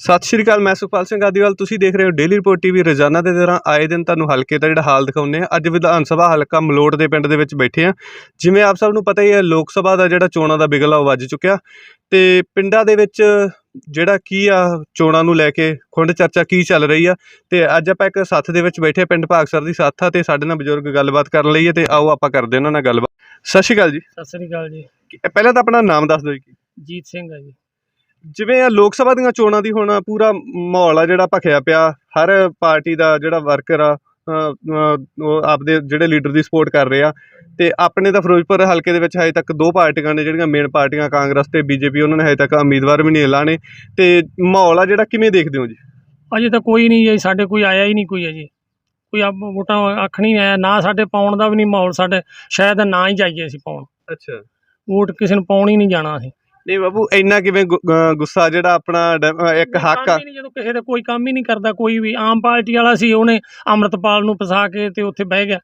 ਸਤਿ ਸ਼੍ਰੀ ਅਕਾਲ ਮੈਂ ਸੁਖਪਾਲ ਸਿੰਘ ਆਦੀਵਾਲ। ਤੁਸੀਂ ਦੇਖ ਰਹੇ ਹੋ ਡੇਲੀ ਰਿਪੋਰਟ ਟੀਵੀ ਰੋਜ਼ਾਨਾ ਦੇ ਦੌਰਾਨ ਆਏ ਦਿਨ ਤੁਹਾਨੂੰ ਹਲਕੇ ਦਾ ਜਿਹੜਾ ਹਾਲ ਦਿਖਾਉਂਦੇ ਆ ਅੱਜ ਵਿਧਾਨ ਸਭਾ ਹਲਕਾ ਮਲੋੜ ਦੇ ਪਿੰਡ ਦੇ ਵਿੱਚ ਬੈਠੇ ਆ ਜਿਵੇਂ ਆਪ ਸਭ ਨੂੰ ਪਤਾ ਹੀ ਹੈ ਲੋਕ ਸਭਾ ਦਾ ਜਿਹੜਾ ਚੋਣਾਂ ਦਾ ਬਿਗਲ ਉਹ ਵੱਜ ਚੁੱਕਿਆ। ਤੇ ਪਿੰਡਾਂ ਦੇ ਵਿੱਚ ਜਿਹੜਾ ਕੀ ਆ ਚੋਣਾਂ ਨੂੰ ਲੈ ਕੇ ਖੁੰਡ ਚਰਚਾ ਕੀ ਚੱਲ ਰਹੀ ਆ? ਤੇ ਅੱਜ ਆਪਾਂ ਇੱਕ ਸੱਥ ਦੇ ਵਿੱਚ ਬੈਠੇ ਪਿੰਡ ਭਾਗਸਰ ਦੀ ਸੱਥ ਆ ਤੇ ਸਾਡੇ ਨਾਲ ਬਜ਼ੁਰਗ ਗੱਲਬਾਤ ਕਰਨ ਲਈ ਹੈ ਤੇ ਆਓ ਆਪਾਂ ਕਰਦੇ ਉਹਨਾਂ ਨਾਲ ਗੱਲਬਾਤ। ਸਤਿ ਸ਼੍ਰੀ ਅਕਾਲ ਜੀ। ਸਤਿ ਸ੍ਰੀ ਅਕਾਲ ਜੀ। ਪਹਿਲਾਂ ਤਾਂ ਆਪਣਾ ਨਾਮ ਦੱਸ ਦਿਓ ਜੀ। ਜੀਤ ਸਿੰਘ ਆ ਜੀ। ਜਿਵੇਂ ਆ ਲੋਕ ਸਭਾ ਦੀਆਂ ਚੋਣਾਂ ਦੀ ਹੁਣ ਪੂਰਾ ਮਾਹੌਲ ਆ ਜਿਹੜਾ ਭਖਿਆ ਪਿਆ ਹਰ ਪਾਰਟੀ ਦਾ ਜਿਹੜਾ ਵਰਕਰ ਆ ਉਹ ਆਪਦੇ ਜਿਹੜੇ ਲੀਡਰ ਦੀ ਸਪੋਰਟ ਕਰ ਰਹੇ ਆ ਤੇ ਆਪਣੇ ਤਾਂ ਫਿਰੋਜ਼ਪੁਰ ਹਲਕੇ ਦੇ ਵਿੱਚ ਹਜੇ ਤੱਕ ਦੋ ਪਾਰਟੀਆਂ ਨੇ ਜਿਹੜੀਆਂ ਮੇਨ ਪਾਰਟੀਆਂ ਕਾਂਗਰਸ ਤੇ ਬੀਜੇਪੀ ਉਹਨਾਂ ਨੇ ਹਜੇ ਤੱਕ ਉਮੀਦਵਾਰ ਵੀ ਨਹੀਂ ਐਲਾਨੇ ਤੇ ਮਾਹੌਲ ਆ ਜਿਹੜਾ ਕਿਵੇਂ ਦੇਖਦੇ ਹੋ ਜੀ? ਅਜੇ ਤਾਂ ਕੋਈ ਨਹੀਂ ਜੀ ਸਾਡੇ ਕੋਈ ਆਇਆ ਹੀ ਨਹੀਂ ਕੋਈ ਅਜੇ। ਕੋਈ ਆ ਵੋਟਾਂ ਅੱਖ ਨਹੀਂ ਆਇਆ ਨਾ ਸਾਡੇ ਪਾਉਣ ਦਾ ਵੀ ਨਹੀਂ ਮਾਹੌਲ ਸਾਡੇ ਸ਼ਾਇਦ ਨਾ ਹੀ ਜਾਈਏ ਅਸੀਂ ਪਾਉਣ। ਅੱਛਾ। ਵੋਟ ਕਿਸੇ ਨੂੰ ਪਾਉਣ ਹੀ ਨਹੀਂ ਜਾਣਾ ਅਸੀਂ। ਨਹੀਂ ਬਾਬੂ ਇੰਨਾ ਕਿਵੇਂ ਗੁ- ਗੁੱਸਾ ਜਿਹੜਾ ਆਪਣਾ ਡ- ਇੱਕ ਹੱਕ ਆ? ਨਹੀਂ ਜਦੋਂ ਕਿਸੇ ਦਾ ਕੋਈ ਕੰਮ ਹੀ ਨਹੀਂ ਕਰਦਾ ਕੋਈ ਵੀ ਆਮ ਪਾਰਟੀ ਵਾਲਾ ਸੀ ਉਹਨੇ ਅੰਮ੍ਰਿਤਪਾਲ ਨੂੰ ਫਸਾ ਕੇ ਤੇ ਉੱਥੇ ਬਹਿ ਗਿਆ।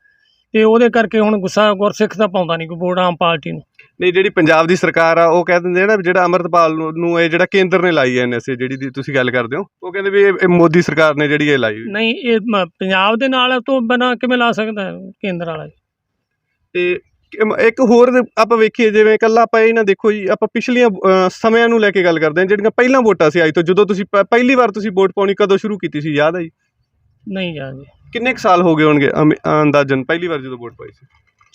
ਤੇ ਉਹਦੇ ਕਰਕੇ ਹੁਣ ਗੁੱਸਾ ਗੁਰਸਿੱਖ ਦਾ ਪਾਉਂਦਾ ਨਹੀਂ ਕੋਈ ਵੋਟ ਆਮ ਪਾਰਟੀ ਨੂੰ। ਨਹੀਂ ਜਿਹੜੀ ਪੰਜਾਬ ਦੀ ਸਰਕਾਰ ਆ ਉਹ ਕਹਿ ਦਿੰਦੇ ਆ ਨਾ ਵੀ ਜਿਹੜਾ ਅਮਰਤਪਾਲ ਨੂੰ- ਇਹ ਜਿਹੜਾ ਕੇਂਦਰ ਨੇ ਲਾਈ ਐ ਐਨਐਸਏ ਜਿਹੜੀ ਦੀ ਤੁਸੀਂ ਗੱਲ ਕਰਦੇ ਹੋ ਉਹ ਕਹਿੰਦੇ ਵੀ ਇਹ ਇਹ ਮੋਦੀ ਸਰਕਾਰ ਨੇ ਜਿਹੜੀ ਇਹ ਲਾਈ ਹੋਈ। ਨਹੀਂ ਇਹ ਮ- ਪੰਜਾਬ ਦੇ ਨਾਲ ਤੋਂ ਬਿਨਾਂ ਕਿਵੇਂ ਲਾ ਸਕਦਾ ਹੈ ਕੇਂਦਰ ਵਾਲਾ ਤੇ ਇੱਕ ਹੋਰ ਆਪਾਂ ਵੇਖੀਏ ਜਿਵੇਂ ਕੱਲਾ ਆਪਾਂ ਇਹ ਨਾ ਦੇਖੋ ਜੀ ਆਪਾਂ ਪਿਛਲੀਆਂ ਸਮਿਆਂ ਨੂੰ ਲੈ ਕੇ ਗੱਲ ਕਰਦੇ ਹਾਂ ਜਿਹੜੀਆਂ ਪਹਿਲਾਂ ਵੋਟਾਂ ਸੀ ਅੱਜ ਤੋਂ ਜਦੋਂ ਤੁਸੀਂ ਪਹਿਲੀ ਵਾਰ ਤੁਸੀਂ ਵੋਟ ਪਾਉਣੀ ਕਦੋਂ ਸ਼ੁਰੂ ਕੀਤੀ ਸੀ? ਯਾਦ ਹੈ ਜੀ? ਨਹੀਂ ਜੀ। ਕਿੰਨੇ ਕੁ ਸਾਲ ਹੋ ਗਏ ਹੋਣਗੇ ਅੰਦਾਜ਼ਨ ਪਹਿਲੀ ਵਾਰ ਜਦੋਂ ਵੋਟ ਪਾਈ ਸੀ?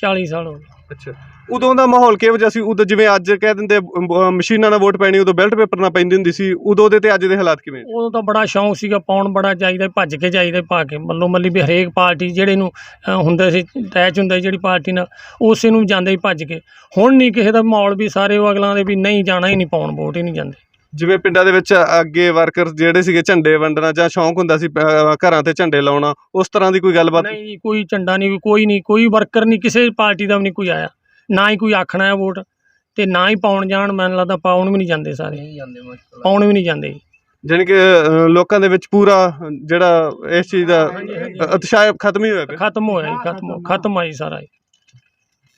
40 ਸਾਲ ਹੋ ਗਏ। ਅੱਛਾ। ਉਦੋਂ ਦਾ ਮਾਹੌਲ ਕਿਹੋ ਜਿਹਾ ਸੀ? ਉਦੋਂ ਜਿਵੇਂ ਅੱਜ ਕਹਿ ਦਿੰਦੇ ਅਮ, ਮਸ਼ੀਨਾਂ ਨਾਲ ਵੋਟ ਪੈਣੀ ਉਦੋਂ ਬੈਲਟ ਪੇਪਰ ਨਾਲ ਪੈਂਦੀ ਹੁੰਦੀ ਸੀ। ਉਦੋਂ ਦੇ ਤੇ ਅੱਜ ਦੇ ਹਾਲਾਤ ਕਿਵੇਂ ਉਦੋਂ ਤਾਂ ਬੜਾ ਸ਼ੌਂਕ ਸੀਗਾ ਪਾਉਣ ਬੜਾ ਚਾਹੀਦਾ ਭੱਜ ਕੇ ਚਾਹੀਦਾ ਪਾ ਕੇ। ਮੱਲੋ ਮੱਲੀ ਵੀ ਹਰੇਕ ਪਾਰਟੀ ਜਿਹੜੇ ਨੂੰ ਅ, ਹੁੰਦੇ ਸੀ ਅਟੈਚ ਹੁੰਦੇ ਸੀ ਜਿਹੜੀ ਪਾਰਟੀ ਨਾਲ ਉਸੇ ਨੂੰ ਜਾਂਦੇ ਹੀ ਭੱਜ ਕੇ। ਹੁਣ ਨਹੀਂ ਕਿਸੇ ਦਾ ਮਾਹੌਲ ਵੀ ਸਾਰੇ ਉਹ ਅਗਲਾਂ ਦੇ ਵੀ ਨਹੀਂ ਜਾਣਾ ਹੀ ਨਹੀਂ ਪਾਉਣ ਵੋਟ ਹੀ ਨਹੀਂ ਜਾਂਦੇ। ਜਿਵੇਂ ਪਿੰਡਾਂ ਦੇ ਵਿੱਚ ਅੱਗੇ ਵਰਕਰ ਜਿਹੜੇ ਸੀਗੇ ਝੰਡੇ ਵੰਡਣਾ ਜਾਂ ਸ਼ੌਂਕ ਹੁੰਦਾ ਸੀ ਘਰਾਂ ਤੇ ਝੰਡੇ ਲਾਉਣਾ ਉਸ ਤਰ੍ਹਾਂ ਦੀ ਕੋਈ ਗੱਲਬਾਤ? ਨਹੀਂ ਜੀ, ਕੋਈ ਝੰਡਾ ਨਹੀਂ ਕੋਈ ਨਹੀਂ ਕੋਈ ਵਰਕਰ ਨਹੀਂ ਕਿਸੇ ਪਾਰਟੀ ਦਾ ਵੀ ਨਹੀਂ ਕੋਈ ਆਇਆ। ਨਾ ਹੀ ਕੋਈ ਆਖਣਾ ਹੈ ਵੋਟ ਤੇ ਨਾ ਹੀ ਪਾਉਣ ਜਾਣ ਮੈਨੂੰ ਲੱਗਦਾ ਪਾਉਣ ਵੀ ਨਹੀਂ ਜਾਂਦੇ ਸਾਰੇ। ਪਾਉਣ ਵੀ ਨਹੀਂ ਜਾਂਦੇ। ਜਾਣੀ ਕਿ ਲੋਕਾਂ ਦੇ ਵਿੱਚ ਪੂਰਾ ਜਿਹੜਾ ਇਸ ਚੀਜ਼ ਦਾ ਹਾਂਜੀ, ਹਾਂਜੀ। ਅ, ਉਤਸ਼ਾਹ ਖਤਮ ਹੀ ਹੋਇਆ ਪਿਆ। ਖਤਮ ਹੋਇਆ ਜੀ ਖਤਮ ਹੋ- ਖਤਮ ਆਈ ਸਾਰਾ। ਜੇ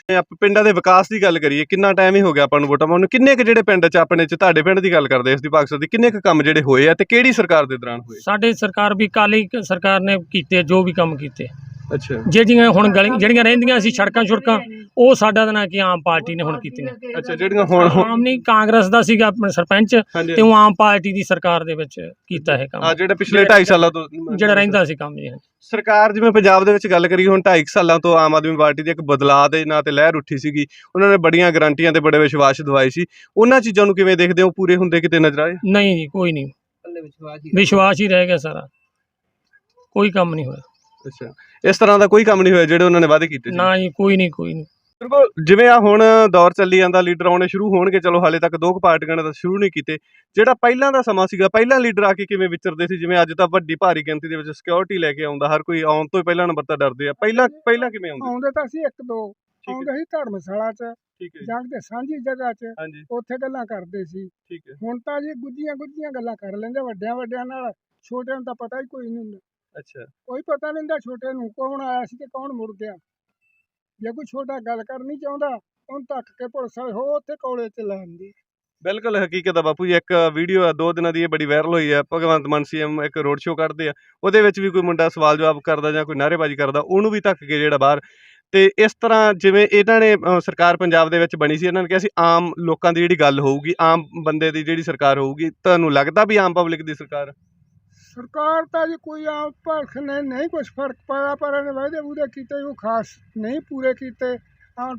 ਆਪਾਂ ਪਿੰਡਾਂ ਦੇ ਵਿਕਾਸ ਦੀ ਗੱਲ ਕਰੀਏ ਕਿੰਨਾ ਟਾਈਮ ਹੀ ਹੋ ਗਿਆ ਆਪਾਂ ਨੂੰ ਵੋਟਾਂ ਪਾਉਣ ਨੂੰ? ਕਿੰਨੇ ਕੁ ਜਿਹੜੇ ਪਿੰਡ ਚ ਆਪਣੇ ਚ ਤੁਹਾਡੇ ਪਿੰਡ ਦੀ ਗੱਲ ਕਰਦੇ ਇਸ ਦੀ ਭਾਗਸਰ ਦੀ ਕਿੰਨੇ ਕੁ ਕੰਮ ਜਿਹੜੇ ਹੋਏ ਆ ਤੇ ਕਿਹੜੀ ਸਰਕਾਰ ਦੇ ਦੌਰਾਨ ਹੋਏ? ਸਾਡੇ ਸਰਕਾਰ ਵੀ ਕਾਲੀ ਸਰਕਾਰ ਨੇ ਕੀਤੇ ਜੋ ਵੀ ਕੰਮ ਕੀਤੇ ਅੱਛਾ। ਜਿਹੜੀਆਂ ਹੁਣ ਗਲੀ ਜਿਹੜੀਆਂ ਰਹਿੰਦੀਆਂ ਸੀ ਸੜਕਾਂ ਛੁੜਕਾਂ ਉਹ ਸਾਡਾ ਤਾਂ ਨਾ ਕਿ ਆਮ ਪਾਰਟੀ ਨੇ ਹੁਣ ਕੀਤੀਆਂ। ਅੱਛਾ ਜਿਹੜੀਆਂ ਹੁਣ ਆਮ ਨਹੀਂ ਕਾਂਗਰਸ ਦਾ ਸੀਗਾ ਆਪਣਾ ਸਰਪੰਚ ਤੇ ਉਹ ਆਮ ਪਾਰਟੀ ਦੀ ਸਰਕਾਰ ਦੇ ਵਿੱਚ ਕੀਤਾ ਇਹ ਆ ਕੰਮ ਜਿਹੜੇ ਪਿਛਲੇ 2.5 ਸਾਲਾਂ ਤੋਂ ਜਿਹੜਾ ਰਹਿੰਦਾ ਸੀ ਕੰਮ ਜੀ ਸਰਕਾਰ ਜਿਵੇਂ ਪੰਜਾਬ ਦੇ ਵਿੱਚ ਗੱਲ ਕਰੀਏ ਹੁਣ 2.5 ਸਾਲਾਂ ਤੋਂ ਆਮ ਆਦਮੀ ਪਾਰਟੀ ਦੀ ਇੱਕ ਬਦਲਾਅ ਦੇ ਨਾਂ ਤੇ ਲਹਿਰ ਉੱਠੀ ਸੀਗੀ। ਉਹਨਾਂ ਨੇ ਬੜੀਆਂ ਗਾਰੰਟੀਆਂ ਤੇ ਬੜੇ ਵਿਸ਼ਵਾਸ ਦਿਵਾਏ ਸੀ। ਉਹਨਾਂ ਚੀਜ਼ਾਂ ਨੂੰ ਕਿਵੇਂ ਦੇਖਦੇ ਹੋ? ਪੂਰੇ ਹੁੰਦੇ ਕਿਤੇ ਨਜ਼ਰ ਆਏ? ਨਹੀਂ ਜੀ ਕੋਈ ਨਹੀਂ। ਵਿਸ਼ਵਾਸ ਹੀ ਰਹਿ ਗਿਆ ਸਾਰਾ। ਕੋਈ ਕੰਮ ਨਹੀਂ ਹੋਇਆ। ਅੱਛਾ। ਇਸ ਤਰ੍ਹਾਂ ਦਾ ਕੋਈ ਕੰਮ ਨਹੀਂ ਹੋਇਆ ਜਿਹੜੇ ਉਹਨਾਂ ਨੇ ਵਾਅਦੇ ਕੀਤੇ ਸੀ? ਨਾ ਜੀ ਕੋਈ ਨਹੀਂ ਕੋਈ ਨਹੀਂ। ਬਿਲਕੁਲ ਜਿਵੇਂ ਆ ਹੁਣ ਦੌਰ ਚੱਲੀ ਜਾਂਦਾ ਲੀਡਰ ਆਉਣੇ ਸ਼ੁਰੂ ਹੋਣਗੇ ਚਲੋ ਹਾਲੇ ਤੱਕ ਦੋ ਕੁ ਪਾਰਟੀਆਂ ਨੇ ਤਾਂ ਸ਼ੁਰੂ ਨਹੀਂ ਕੀਤੇ। ਜਿਹੜਾ ਪਹਿਲਾਂ ਦਾ ਸਮਾਂ ਸੀਗਾ ਪਹਿਲਾਂ ਲੀਡਰ ਆ ਕੇ ਕਿਵੇਂ ਵਿਚਰਦੇ ਸੀ? ਜਿਵੇਂ ਅੱਜ ਤਾਂ ਵੱਡੀ ਭਾਰੀ ਗਿਣਤੀ ਦੇ ਵਿੱਚ ਸਿਕਿਉਰਿਟੀ ਲੈ ਕੇ ਆਉਂਦਾ ਹਰ ਕੋਈ ਆਉਣ ਤੋਂ ਹੀ ਪਹਿਲਾਂ ਨੰਬਰ ਤਾਂ ਡਰਦੇ ਆ। ਪਹਿਲਾਂ ਪਹਿਲਾਂ ਕਿਵੇਂ ਆਉਂਦੇ? ਆਉਂਦੇ ਤਾਂ ਸੀ ਇੱਕ ਦੋ। ਆਉਂਦੇ ਸੀ ਧਰਮਸ਼ਾਲਾ 'ਚ ਠੀਕ ਹੈ ਜਾਂ। ਤੇ ਸਾਂਝੀ ਜਗ੍ਹਾ 'ਚ ਉੱਥੇ ਗੱਲਾਂ ਕਰਦੇ ਸੀ। ਠੀਕ ਹੈ। ਹੁਣ ਤਾਂ ਜੀ ਗੁੱਜੀਆਂ ਗੁੱਜੀਆਂ ਗੱਲਾਂ ਕਰ ਲੈਂਦੇ ਵੱਡਿਆਂ ਵੱਡਿਆਂ ਨਾਲ। ਛੋਟਿਆਂ ਨੂੰ ਤਾਂ ਪਤਾ ਹੀ ਕੋਈ ਨਹੀਂ ਹੁੰਦਾ। ਅੱਛਾ। ਕੋਈ ਪਤਾ ਨਹੀਂ ਹੁੰਦਾ ਛੋਟੇ ਨੂੰ ਕੌਣ ਆਇਆ ਸੀ ਤੇ ਕੌਣ ਮੁੜ ਗਿਆ। ਜੇ ਕੋਈ ਛੋਟਾ ਗੱਲ ਕਰਨੀ ਚਾਹੁੰਦਾ, ਉਹਨੂੰ ਧੱਕ ਕੇ ਪੁਲਿਸ ਵਾਲੇ ਹੋ ਉੱਥੇ ਕੋਲੇ ਚ ਲੈ ਆਉਂਦੇ ਬਿਲਕੁਲ ਹਕੀਕਤ ਆ ਬਾਪੂ ਜੀ, ਇੱਕ ਵੀਡੀਓ ਆ, ਦੋ ਦਿਨਾਂ ਦੀ ਇਹ ਬੜੀ ਵਾਇਰਲ ਹੋਈ ਆ, ਭਗਵੰਤ ਮਾਨ ਸੀਐਮ ਇੱਕ ਰੋਡ ਸ਼ੋਅ ਕਰਦੇ ਆ, ਉਹਦੇ ਵਿੱਚ ਵੀ ਕੋਈ ਮੁੰਡਾ ਸਵਾਲ ਜਵਾਬ ਕਰਦਾ ਜਾਂ ਕੋਈ ਨਾਅਰੇਬਾਜ਼ੀ ਕਰਦਾ, ਉਹਨੂੰ ਵੀ ਧੱਕ ਕੇ ਜਿਹੜਾ ਬਾਹਰ, ਤੇ ਇਸ ਤਰ੍ਹਾਂ ਜਿਵੇਂ ਇਹਨਾਂ ਨੇ ਸਰਕਾਰ ਪੰਜਾਬ ਦੇ ਵਿੱਚ ਬਣੀ ਸੀ, ਇਹਨਾਂ ਨੇ ਕਿਹਾ ਸੀ ਆਮ ਲੋਕਾਂ ਦੀ ਜਿਹੜੀ ਗੱਲ ਹੋਊਗੀ, ਆਮ ਬੰਦੇ ਦੀ ਜਿਹੜੀ ਸਰਕਾਰ ਹੋਊਗੀ, ਤੁਹਾਨੂੰ ਲੱਗਦਾ ਵੀ ਆਮ ਪਬਲਿਕ ਦੀ ਸਰਕਾਰ ਸਰਕਾਰ ਤਾਂ ਜੀ ਕੋਈ ਆਮ ਭਲਖ ਨੇ ਨਹੀਂ ਕੁਝ ਫ਼ਰਕ ਪਾਇਆ, ਪਰ ਇਹਨੇ ਵਾਅਦੇ ਵੂਦੇ ਕੀਤੇ ਉਹ ਖਾਸ ਨਹੀਂ ਪੂਰੇ ਕੀਤੇ। ਆ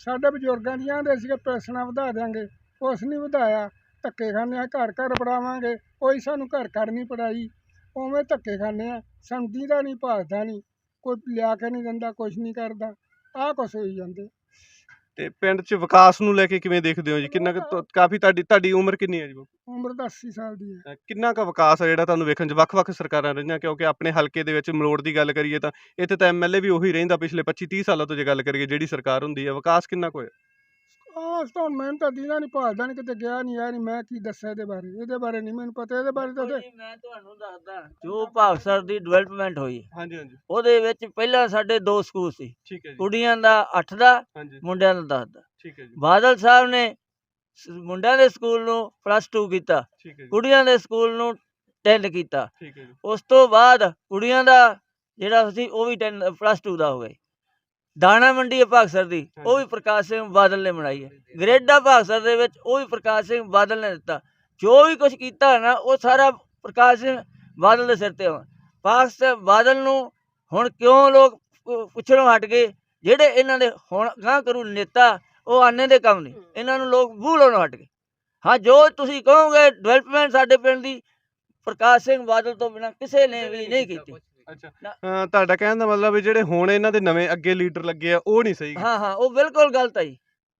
ਸਾਡੇ ਬਜ਼ੁਰਗਾਂ ਦੀਆਂ ਦੇ ਸੀਗੇ ਪੈਸਣਾ ਵਧਾ ਦਿਆਂਗੇ, ਕੁਛ ਨਹੀਂ ਵਧਾਇਆ। ਧੱਕੇ ਖਾਂਦੇ ਆ ਘਰ ਘਰ ਪੜਾਵਾਂਗੇ ਕੋਈ ਸਾਨੂੰ ਘਰ ਘਰ ਨਹੀਂ ਪੜਾਈ ਉਵੇਂ ਧੱਕੇ ਖਾਂਦੇ ਆ ਸੰਦੀ ਦਾ ਨਹੀਂ ਭਾਲਦਾ ਨਹੀਂ, ਕੋਈ ਲਿਆ ਕੇ ਨਹੀਂ ਦਿੰਦਾ, ਕੁਛ ਨਹੀਂ ਕਰਦਾ। ਆਹ ਕੁਛ ਹੋਈ ਜਾਂਦੇ। ਤੇ ਪਿੰਡ 'ਚ ਵਿਕਾਸ ਨੂੰ ਲੈ ਕੇ ਕਿਵੇਂ ਦੇਖਦੇ ਹੋ ਜੀ? ਕਿੰਨਾ ਕੁ ਤੁ- ਕਾਫੀ ਤੁਹਾਡੀ ਤੁਹਾਡੀ ਉਮਰ ਕਿੰਨੀ ਹੈ ਜੀ ਬਾਪੂ? ਉਮਰ ਤਾਂ 80 ਸਾਲ ਦੀ ਹੈ। ਕਿੰਨਾ ਕੁ ਵਿਕਾਸ ਆ ਜਿਹੜਾ ਤੁਹਾਨੂੰ ਵੇਖਣ 'ਚ? ਵੱਖ-ਵੱਖ ਸਰਕਾਰਾਂ ਰਹੀਆਂ ਕਿਉਂਕਿ ਆਪਣੇ ਹਲਕੇ ਦੇ ਵਿੱਚ ਮਲੋੜ ਦੀ ਗੱਲ ਕਰੀਏ ਤਾਂ ਇੱਥੇ ਤਾਂ ਐਮਐਲਏ ਵੀ ਉਹੀ ਰਹਿੰਦਾ ਪਿਛਲੇ 25-30 ਸਾਲਾਂ ਤੋਂ ਜੇ ਗੱਲ ਕਰੀਏ ਜਿਹੜੀ ਸਰਕਾਰ ਹੁੰਦੀ ਹੈ ਵਿਕਾਸ ਕਿੰਨਾ ਕੁ ਹੋਇਆ? ਆਹ ਤਾਂ ਮੈਨੂੰ ਤਾਂ ਦੀਨਾ ਨਹੀਂ ਭਾਲਦਾ ਨਹੀਂ ਕਿਤੇ ਗਿਆ ਨਹੀਂ ਆਇਆ ਨਹੀਂ ਮੈਂ ਕੀ ਦੱਸਾਂ ਇਹਦੇ ਬਾਰੇ? ਇਹਦੇ ਬਾਰੇ ਨਹੀਂ ਮੈਨੂੰ ਪਤਾ ਇਹਦੇ ਬਾਰੇ ਤਾਂ ਮੈਂ ਤੁਹਾਨੂੰ ਦੱਸਦਾ ਜੋ ਭਾਗਸਰ ਦੀ ਡਿਵੈਲਪਮੈਂਟ ਹੋਈ ਹਾਂਜੀ ਹਾਂਜੀ। ਉਹਦੇ ਵਿੱਚ ਪਹਿਲਾਂ ਸਾਡੇ ਦੋ ਸਕੂਲ ਸੀ। ਠੀਕ ਹੈ ਜੀ। ਕੁੜੀਆਂ ਦਾ 8 ਦਾ ਹਾਂਜੀ। ਮੁੰਡਿਆਂ ਦਾ 10 ਦਾ। ਠੀਕ ਹੈ ਜੀ। ਬਾਦਲ ਸਾਹਿਬ ਨੇ ਸ- ਮੁੰਡਿਆਂ ਦੇ ਸਕੂਲ ਨੂੰ ਪਲੱਸ 2 ਕੀਤਾ ਠੀਕ ਹੈ ਜੀ। ਕੁੜੀਆਂ ਦੇ ਸਕੂਲ ਨੂੰ 10 ਕੀਤਾ। ਠੀਕ ਹੈ ਜੀ। ਉਸ ਤੋਂ ਬਾਅਦ ਕੁੜੀਆਂ ਦਾ ਜਿਹੜਾ ਸੀ ਉਹ ਵੀ 10 ਪਲੱਸ 2 ਦਾ ਹੋ ਗਿਆ ਦਾਣਾ ਮੰਡੀ ਹੈ ਭਾਗਸਰ ਦੀ ਉਹ ਵੀ ਪ੍ਰਕਾਸ਼ ਸਿੰਘ ਬਾਦਲ ਨੇ ਬਣਾਈ ਹੈ। ਗਰੇਡਾ ਭਾਗਸਰ ਦੇ ਵਿੱਚ ਉਹ ਵੀ ਪ੍ਰਕਾਸ਼ ਸਿੰਘ ਬਾਦਲ ਨੇ ਦਿੱਤਾ। ਜੋ ਵੀ ਕੁਝ ਕੀਤਾ ਨਾ ਉਹ ਸਾਰਾ ਪ੍ਰਕਾਸ਼ ਸਿੰਘ ਬਾਦਲ ਦੇ ਸਿਰ ਤੇ ਆ ਸਿੰਘ ਬਾਦਲ ਨੂੰ ਹੁਣ ਕਿਉਂ ਲੋਕ ਪੁੱਛਣੋਂ ਹਟ ਗਏ? ਜਿਹੜੇ ਇਹਨਾਂ ਦੇ ਹੁਣ ਗਾਂ ਕਰੂ ਨੇਤਾ ਉਹ ਆਨੇ ਦੇ ਕੰਮ ਨਹੀਂ ਇਹਨਾਂ ਨੂੰ ਲੋਕ ਭੂਲੋਂ ਹਟ ਗਏ। ਹਾਂ ਜੋ ਤੁਸੀਂ ਕਹੋਗੇ ਡਿਵੈਲਪਮੈਂਟ ਸਾਡੇ ਪਿੰਡ ਦੀ ਪ੍ਰਕਾਸ਼ ਸਿੰਘ ਬਾਦਲ ਤੋਂ ਬਿਨਾਂ ਕਿਸੇ ਨੇ ਵੀ ਨਹੀਂ ਕੀਤੀ ਅੱਛਾ। ਤੁਹਾਡਾ ਕਹਿਣ ਦਾ ਮਤਲਬ ਵੀ ਜਿਹੜੇ ਹੁਣ ਇਹਨਾਂ ਦੇ ਨਵੇਂ ਅੱਗੇ ਲੀਡਰ ਲੱਗੇ ਆ ਉਹ ਨਹੀਂ ਸਹੀ। ਹਾਂ ਹਾਂ ਉਹ ਬਿਲਕੁਲ ਗਲਤ ਹੈ ਜੀ।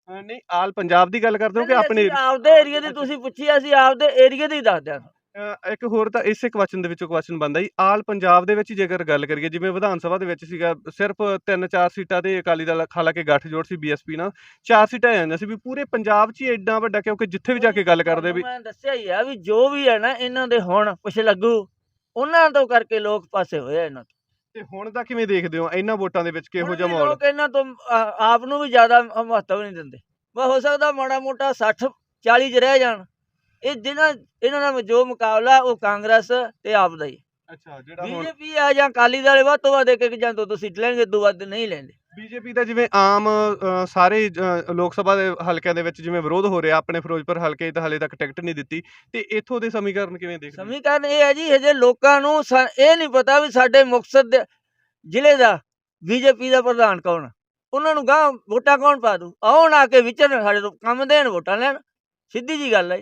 ਨਹੀਂ ਆਲ ਪੰਜਾਬ ਦੀ ਗੱਲ ਕਰਦੇ ਹੋ ਕਿ ਆਪਣੇ ਆਪਦੇ ਏਰੀਆ ਦੀ ਤੁਸੀਂ ਪੁੱਛੀ ਅਸੀਂ ਆਪਦੇ ਏਰੀਆ ਦੀ ਦੱਸਦੇ ਹਾਂ ਇੱਕ ਹੋਰ ਤਾਂ ਇਸੇ ਕੁਐਸਚਨ ਦੇ ਵਿੱਚੋਂ ਕੁਐਸਚਨ ਬਣਦਾ ਜੀ। ਆਲ ਪੰਜਾਬ ਦੇ ਵਿੱਚ ਜੇਕਰ ਗੱਲ ਕਰੀਏ ਜਿਵੇਂ ਵਿਧਾਨ ਸਭਾ ਦੇ ਵਿੱਚ ਸੀਗਾ ਸਿਰਫ 3-4 ਸੀਟਾਂ ਤੇ ਅਕਾਲੀ ਦਲ ਹਾਲਾਂਕਿ ਗੱਠਜੋੜ ਸੀ ਬੀਐਸਪੀ ਨਾਲ 4 ਸੀਟਾਂ ਆ ਜਾਂਦੀਆਂ ਸੀ ਵੀ ਪੂਰੇ ਪੰਜਾਬ 'ਚ ਹੀ ਐਡਾ ਵੱਡਾ ਕਿਉਂਕਿ ਜਿੱਥੇ ਵੀ ਜਾ ਕੇ ਗੱਲ ਕਰਦੇ ਵੀ ਮੈਂ ਦੱਸਿਆ ਹੀ ਆ ਵੀ ਜੋ ਵੀ ਹੈ ਨਾ ਇਹਨਾਂ ਦੇ ਹੁਣ ਕੁਛ ਲੱਗੂ। ਉਹਨਾਂ ਤੋਂ ਕਰਕੇ ਲੋਕ ਪਾਸੇ ਹੋਏ ਆ ਇਹਨਾਂ ਤੋਂ। ਤੇ ਹੁਣ ਦਾ ਕਿਵੇਂ ਦੇਖਦੇ ਹੋ? ਇਹਨਾਂ ਵੋਟਾਂ ਦੇ ਵਿੱਚ ਕਿਹੋ ਜਿਹਾ ਮਾਹੌਲ? ਲੋਕ ਇਹਨਾਂ ਤੋਂ ਆਪ ਨੂੰ ਵੀ ਜ਼ਿਆਦਾ ਮਹੱਤਵ ਨਹੀਂ ਦਿੰਦੇ। ਵਾ ਹੋ ਸਕਦਾ ਮਾੜਾ ਮੋਟਾ 60 40 ਚ ਰਹਿ ਜਾਣ। ਇਹ ਜਿਹਨਾਂ ਇਹਨਾਂ ਦਾ ਜੋ ਮੁਕਾਬਲਾ ਉਹ ਕਾਂਗਰਸ ਤੇ ਆਪ ਦਾ ਹੀ। ਅੱਛਾ ਜਿਹੜਾ ਬੀਜੇਪੀ ਆ ਜਾਂ ਅਕਾਲੀ ਦਲ ਵੱਧ ਤੋਂ ਵੱਧ ਇੱਕ ਇੱਕ ਜਾਂ ਦੋ ਦੋ ਸੀਟ ਲੈਣਗੇ ਦੋ ਵੱਧ ਨਹੀਂ ਲੈਂਦੇ। ਬੀਜੇਪੀ ਦਾ ਜਿਵੇਂ ਆਮ ਅ, ਸਾਰੇ ਅ, ਲੋਕ ਸਭਾ ਦੇ ਹਲਕਿਆਂ ਦੇ ਵਿੱਚ ਜਿਵੇਂ ਵਿਰੋਧ ਹੋ ਰਿਹਾ ਆਪਣੇ ਫਿਰੋਜ਼ਪੁਰ ਹਲਕੇ 'ਚ ਤਾਂ ਹਲੇ ਤੱਕ ਟਿਕਟ ਨਹੀਂ ਦਿੱਤੀ ਤੇ ਇੱਥੋਂ ਦੇ ਸਮੀਕਰਨ ਕਿਵੇਂ ਦੇਖਦੇ ਹੋ? ਸਮੀਕਰਨ ਇਹ ਹੈ ਜੀ ਹਜੇ ਲੋਕਾਂ ਨੂੰ ਸਾ- ਇਹ ਨਹੀਂ ਪਤਾ ਵੀ ਸਾਡੇ ਮੁਕਤਸਰ ਦੇ ਜ਼ਿਲ੍ਹੇ ਦਾ ਬੀਜੇਪੀ ਦਾ ਪ੍ਰਧਾਨ ਕੌਣ ਆ। ਉਹਨਾਂ ਨੂੰ ਗਾਂ ਵੋਟਾਂ ਕੌਣ ਪਾ ਦੂ ਆਉਣ ਆ ਕੇ ਵਿਚਰਨ ਸਾਡੇ ਤੋਂ ਕੰਮ ਦੇਣ ਵੋਟਾਂ ਲੈਣ ਸਿੱਧੀ ਜੀ ਗੱਲ ਹੈ